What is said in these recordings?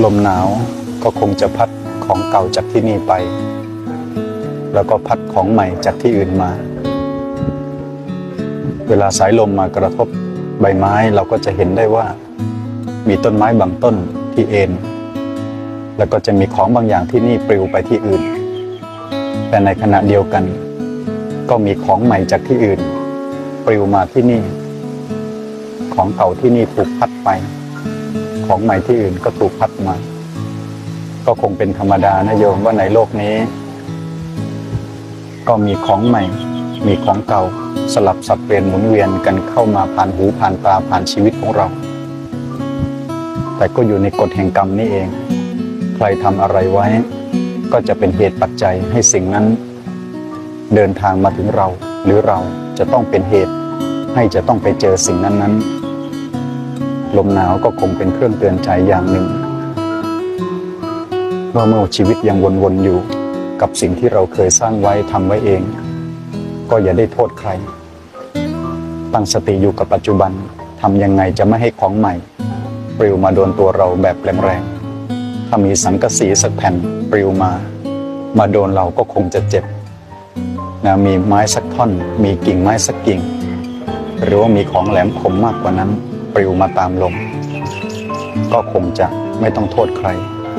ลมหนาวก็คงจะพัดของเก่าจากที่นี่ไป แล้วก็พัดของใหม่จากที่อื่นมา เวลาสายลมมากระทบใบไม้เราก็จะเห็นได้ว่า มีต้นไม้บางต้นที่เอ็นแล้วก็จะมีของบางอย่างที่นี่ปลิวไปที่อื่น แต่ในขณะเดียวกัน ก็มีของใหม่จากที่อื่น ปลิวมาที่นี่ ของเก่าที่นี่ถูกพัดไป ของใหม่ที่อื่นก็ถูกพัดมา ก็คงเป็นธรรมดานะโยมว่าในโลกนี้ ก็มีของใหม่ มีของเก่าสลับสับเปลี่ยนหมุนเวียนกันเข้ามาผ่านหูผ่านตาผ่านชีวิตของเรา แต่ก็อยู่ในกฎแห่งกรรมนี่เอง ใครทำอะไรไว้ ก็จะเป็นเหตุปัจจัยให้สิ่งนั้น เดินทางมาถึงเราหรือเราจะต้องเป็นเหตุให้จะต้องไปเจอสิ่งนั้นๆ ลมหนาวก็คงเป็นเครื่องเตือนใจอย่างหนึ่งว่าเมื่อชีวิตยังวนๆอยู่กับสิ่งที่เราเคยสร้างไว้ทำไว้เอง ก็อย่าได้โทษใคร ตั้งสติอยู่กับปัจจุบันทำยังไงจะไม่ให้ของใหม่ ปลิวมาโดนตัวเราแบบแรงๆถ้ามีสังกะสีสักแผ่นปลิวมา มาโดนเราก็คงจะเจ็บนะมีไม้สักท่อน มีกิ่งไม้สักกิ่ง หรือว่ามีของแหลมคมมากกว่านั้น ปลิวมาตามลม ก็คงจะไม่ต้องโทษใคร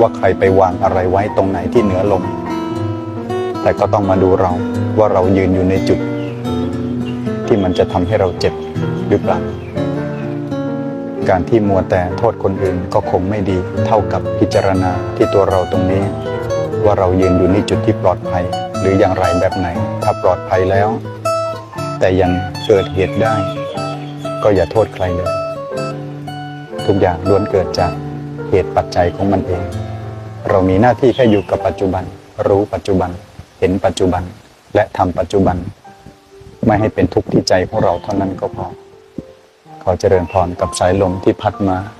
ว่าใครไปวางอะไรไว้ตรงไหนที่เหนือลม แต่ก็ต้องมาดูเราว่าเรายืนอยู่ในจุด ที่มันจะทำให้เราเจ็บหรือเปล่าการที่มัวแต่โทษคนอื่นก็คงไม่ดีเท่ากับพิจารณาที่ตัวเราตรงนี้ ว่าเรายืนอยู่ในจุดที่ปลอดภัย หรืออย่างไรแบบไหน ถ้าปลอดภัยแล้ว แต่ยังเกิดเหตุได้ ก็อย่าโทษใครเลย กอย่างล้วนเกิดจากเหตุปัจจัยของมันเอง เรามีหน้าที่แค่อยู่กับปัจจุบัน รู้ปัจจุบัน เห็นปัจจุบัน และทำปัจจุบัน ไม่ให้เป็นทุกข์ที่ใจของเราเท่านั้นก็พอ ขอเจริญพรกับสายลมที่พัดมา